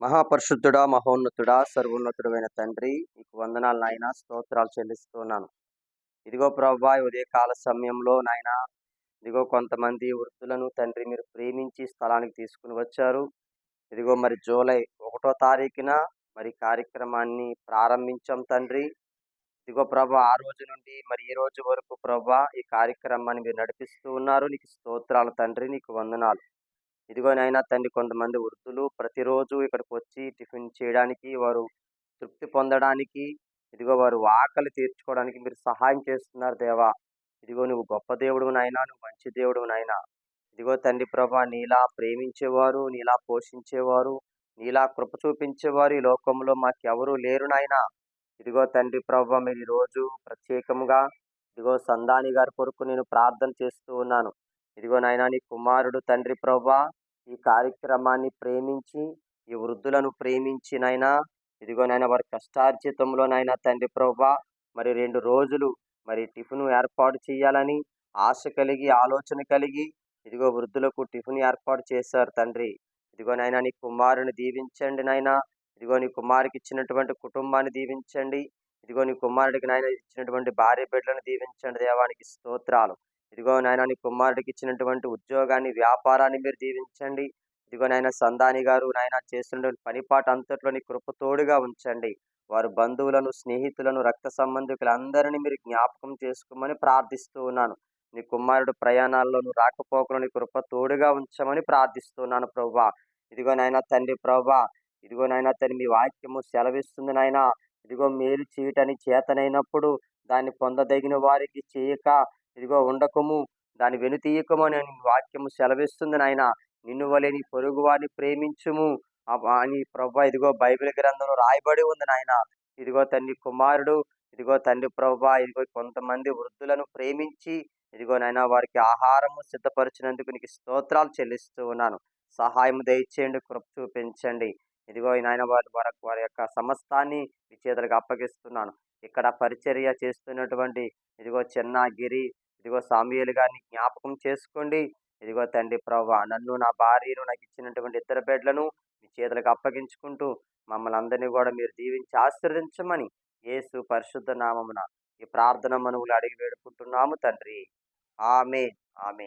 మహాపరిశుద్ధుడా మహోన్నతుడా సర్వోన్నతుడమైన తండ్రి నీకు వందనాలు నాయన స్తోత్రాలు చెల్లిస్తున్నాను. ఇదిగో ప్రభా ఉదయకాల సమయంలో నాయన ఇదిగో కొంతమంది వృద్ధులను తండ్రి మీరు ప్రేమించి స్థలానికి తీసుకుని వచ్చారు. ఇదిగో మరి జూలై ఒకటో తారీఖున మరి కార్యక్రమాన్ని ప్రారంభించాం తండ్రి. ఇదిగో ప్రభా ఆ రోజు నుండి మరి ఈ రోజు వరకు ప్రభా ఈ కార్యక్రమాన్ని మీరు నడిపిస్తూ ఉన్నారు. నీకు స్తోత్రాలు తండ్రి నీకు వందనాలు. ఇదిగో నాయనా తండ్రి కొంతమంది వృద్ధులు ప్రతిరోజు ఇక్కడికి వచ్చి టిఫిన్ చేయడానికి వారు తృప్తి పొందడానికి ఇదిగో వారు ఆకలి తీర్చుకోవడానికి మీరు సహాయం చేస్తున్నారు దేవా. ఇదిగో నువ్వు గొప్ప దేవుడు నాయనా నువ్వు మంచి దేవుడు నాయనా ఇదిగో తండ్రి ప్రభా నీలా ప్రేమించేవారు నీలా పోషించేవారు నీలా కృప చూపించేవారు ఈ లోకంలో మాకెవరూ లేరు నాయనా. ఇదిగో తండ్రి ప్రభా మీరు ఈరోజు ప్రత్యేకంగా ఇదిగో సందాని గారి కొరకు నేను ప్రార్థన చేస్తూ ఉన్నాను. ఇదిగో నాయన నీ కుమారుడు తండ్రి ప్రభా ఈ కార్యక్రమాన్ని ప్రేమించి ఈ వృద్ధులను ప్రేమించి నాయన ఇదిగో నాయన వారి కష్టార్జితంలో నాయన తండ్రి ప్రభా మరి రెండు రోజులు మరి టిఫిన్ ఏర్పాటు చేయాలని ఆశ కలిగి ఆలోచన కలిగి ఇదిగో వృద్ధులకు టిఫిన్ ఏర్పాటు చేశారు తండ్రి. ఇదిగో నాయన నీ కుమారుని దీవించండి నాయన ఇదిగో నీ కుమారుకి ఇచ్చినటువంటి కుటుంబాన్ని దీవించండి ఇదిగో నీ కుమారుడికి నాయన ఇచ్చినటువంటి భార్య బిడ్డలను దీవించండి దేవానికి స్తోత్రాలు. ఇదిగో నాయన నీ కుమారుడికి ఇచ్చినటువంటి ఉద్యోగాన్ని వ్యాపారాన్ని మీరు దీవించండి ఇదిగో నాయన సందాని గారు నాయన చేస్తున్న పనిపాటు అంతట్లో నీ కృపతోడుగా ఉంచండి. వారు బంధువులను స్నేహితులను రక్త సంబంధికులందరినీ మీరు జ్ఞాపకం చేసుకోమని ప్రార్థిస్తూ ఉన్నాను. నీ కుమారుడు ప్రయాణాల్లోను రాకపోకలు నీ కృప తోడుగా ఉంచమని ప్రార్థిస్తున్నాను ప్రభా ఇదిగో నాయన తండ్రి ప్రభా ఇదిగో నాయన తండ్రి మీ వాక్యము సెలవిస్తుంది నాయన. ఇదిగో మేలు చేయటని చేతనైనప్పుడు దాన్ని పొందదగిన వారికి చేయక ఇదిగో ఉండకము దాని వెనుతీయకమని అని వాక్యము సెలవిస్తుంది నాయన. నిన్ను వలె నీ పొరుగు వారిని ప్రేమించుము అని ప్రభా ఇదిగో బైబిల్ గ్రంథంలో రాయబడి ఉంది నాయన. ఇదిగో తండ్రి కుమారుడు ఇదిగో తండ్రి ప్రభా ఇదిగో కొంతమంది వృద్ధులను ప్రేమించి ఇదిగో నాయన వారికి ఆహారము సిద్ధపరిచినందుకు నీకు స్తోత్రాలు చెల్లిస్తూ ఉన్నాను. సహాయం దయచేయండి కృప చూపించండి. ఇదిగో నాయన వారి వరకు వారి యొక్క సమస్తాన్ని మీ చేతులకు అప్పగిస్తున్నాను. ఇక్కడ పరిచర్య చేస్తున్నటువంటి ఇదిగో చిన్న గిరి ఇదిగో సామ్యులు గారిని జ్ఞాపకం చేసుకోండి. ఇదిగో తండ్రి ప్రభా నన్ను నా భార్యను నాకు ఇచ్చినటువంటి ఇద్దరు బిడ్డలను మీ చేతులకు అప్పగించుకుంటూ మమ్మల్ని అందరినీ కూడా మీరు దీవించి ఆశీర్వదించమని యేసు పరిశుద్ధ నామమున ఈ ప్రార్థన మనవులు అడిగి వేడుకుంటున్నాము తండ్రి. ఆమె ఆమె